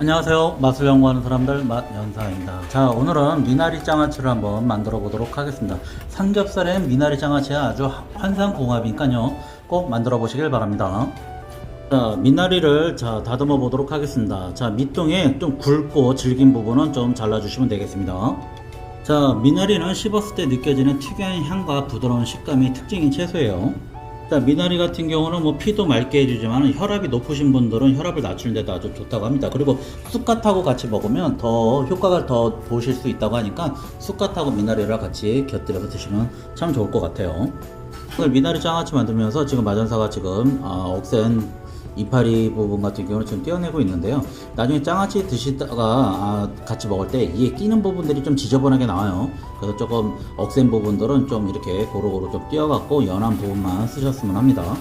안녕하세요. 맛을 연구하는 사람들 맛연사입니다. 자, 오늘은 미나리 장아찌를 한번 만들어 보도록 하겠습니다. 삼겹살엔 미나리 장아찌가 아주 환상 궁합이니까요. 꼭 만들어 보시길 바랍니다. 자, 미나리를 자, 다듬어 보도록 하겠습니다. 자, 밑둥에 좀 굵고 질긴 부분은 좀 잘라주시면 되겠습니다. 자, 미나리는 씹었을 때 느껴지는 특유한 향과 부드러운 식감이 특징인 채소예요. 자, 미나리 같은 경우는 뭐 피도 맑게 해주지만 혈압이 높으신 분들은 혈압을 낮추는 데도 아주 좋다고 합니다. 그리고 쑥갓하고 같이 먹으면 더 효과가 더 보실 수 있다고 하니까 쑥갓하고 미나리를 같이 곁들여서 드시면 참 좋을 것 같아요. 오늘 미나리 장아찌 만들면서 지금 마전사가 지금 아, 억센 이파리 부분 같은 경우는 지금 떼어내고 있는데요. 나중에 장아찌 드시다가 아, 같이 먹을 때 이에 끼는 부분들이 좀 지저분하게 나와요. 그래서 조금 억센 부분들은 좀 이렇게 고루고루 좀 띄어갖고 연한 부분만 쓰셨으면 합니다.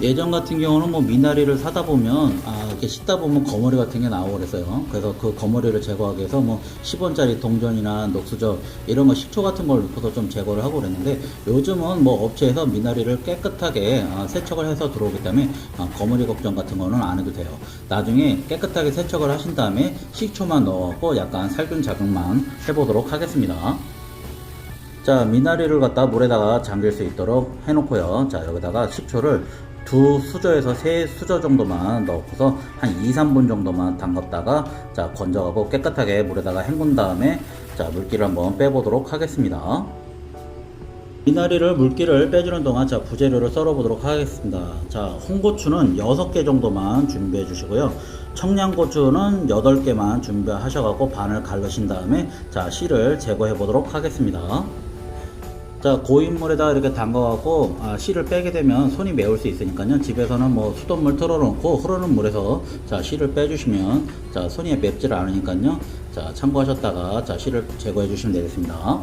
예전 같은 경우는 뭐 미나리를 사다 보면 아 이렇게 씻다 보면 거머리 같은 게 나오고 그래서요. 그래서 그 거머리를 제거하기 위해서 뭐 10원짜리 동전이나 녹수저 이런 거 식초 같은 걸 넣고서 좀 제거를 하고 그랬는데 요즘은 뭐 업체에서 미나리를 깨끗하게 아, 세척을 해서 들어오기 때문에 아, 거머리 걱정 같은 거는 안 해도 돼요. 나중에 깨끗하게 세척을 하신 다음에 식초만 넣고 약간 살균 자극만 해보도록 하겠습니다. 자, 미나리를 갖다 물에다가 잠길 수 있도록 해놓고요. 자, 여기다가 식초를 두 수저에서 세 수저 정도만 넣고서 한 2, 3분 정도만 담갔다가 자, 건져가고 깨끗하게 물에다가 헹군 다음에 자, 물기를 한번 빼보도록 하겠습니다. 미나리를 물기를 빼주는 동안 자 부재료를 썰어 보도록 하겠습니다. 자 홍고추는 6개 정도만 준비해 주시고요. 청양고추는 8개만 준비하셔갖고 반을 갈르신 다음에 자 씨를 제거해 보도록 하겠습니다. 자 고인물에다 이렇게 담가갖고 아, 씨를 빼게 되면 손이 매울 수 있으니까요 집에서는 뭐 수돗물 틀어놓고 흐르는 물에서 자 씨를 빼주시면 자 손이 맵질 않으니까요 자 참고하셨다가 자 씨를 제거해 주시면 되겠습니다.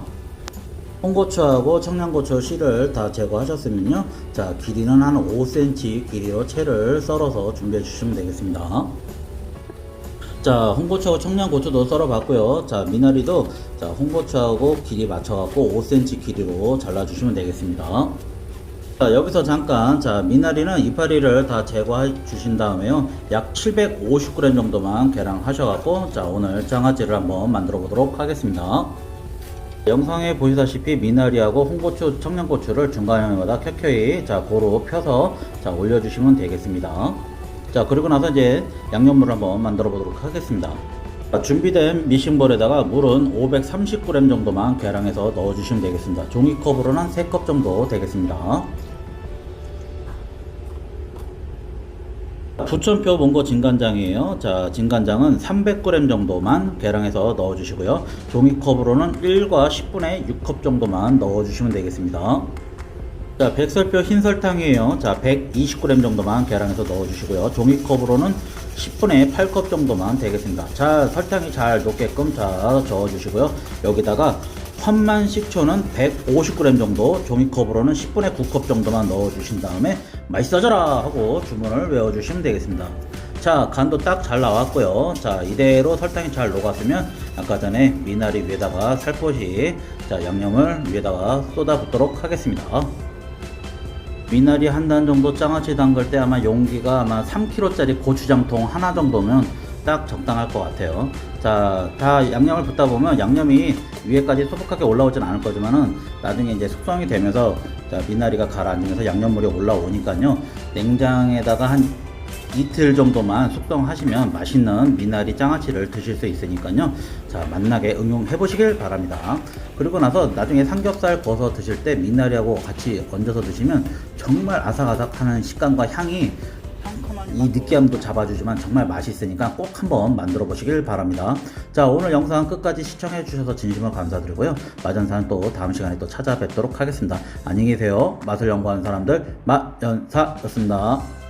홍고추하고 청양고추 씨를 다 제거하셨으면요. 자, 길이는 한 5cm 길이로 채를 썰어서 준비해 주시면 되겠습니다. 자, 홍고추하고 청양고추도 썰어 봤고요. 자, 미나리도 자, 홍고추하고 길이 맞춰 갖고 5cm 길이로 잘라 주시면 되겠습니다. 자, 여기서 잠깐 자, 미나리는 이파리를 다 제거해 주신 다음에요. 약 750g 정도만 계량 하셔 갖고 자, 오늘 장아찌를 한번 만들어 보도록 하겠습니다. 영상에 보시다시피 미나리하고 홍고추, 청양고추를 중간에마다 켜켜이 자 고루 펴서 자 올려주시면 되겠습니다. 자 그리고 나서 이제 양념물을 한번 만들어 보도록 하겠습니다. 자, 준비된 미싱볼에다가 물은 530g 정도만 계량해서 넣어 주시면 되겠습니다. 종이컵으로는 한 3컵 정도 되겠습니다. 부천표 몽고 진간장이에요. 자, 진간장은 300g 정도만 계량해서 넣어 주시고요. 종이컵으로는 1과 10분의 6컵 정도만 넣어 주시면 되겠습니다. 자, 백설표 흰 설탕이에요. 자, 120g 정도만 계량해서 넣어주시고요. 종이컵으로는 10분의 8컵 정도만 되겠습니다. 자, 설탕이 잘 녹게끔 자, 저어주시고요. 여기다가 환만 식초는 150g 정도, 종이컵으로는 10분의 9컵 정도만 넣어주신 다음에 맛있어져라 하고 주문을 외워주시면 되겠습니다. 자, 간도 딱 잘 나왔고요. 자, 이대로 설탕이 잘 녹았으면 아까 전에 미나리 위에다가 살포시 자, 양념을 위에다가 쏟아붓도록 하겠습니다. 미나리 한 단 정도 장아찌 담글 때 아마 용기가 아마 3kg짜리 고추장통 하나 정도면 딱 적당할 것 같아요. 자, 다 양념을 붓다 보면 양념이 위에까지 소복하게 올라오진 않을 거지만은 나중에 이제 숙성이 되면서 자, 미나리가 가라앉으면서 양념물이 올라오니까요. 냉장에다가 한 이틀 정도만 숙성하시면 맛있는 미나리 장아찌를 드실 수 있으니까요. 자, 맛나게 응용해 보시길 바랍니다. 그리고 나서 나중에 삼겹살 구워서 드실 때 미나리하고 같이 얹어서 드시면 정말 아삭아삭하는 식감과 향이 이 느끼함도 잡아주지만 정말 맛있으니까 꼭 한번 만들어 보시길 바랍니다. 자, 오늘 영상 끝까지 시청해 주셔서 진심으로 감사드리고요. 마전사는 또 다음 시간에 또 찾아뵙도록 하겠습니다. 안녕히 계세요. 맛을 연구하는 사람들, 맛연사였습니다.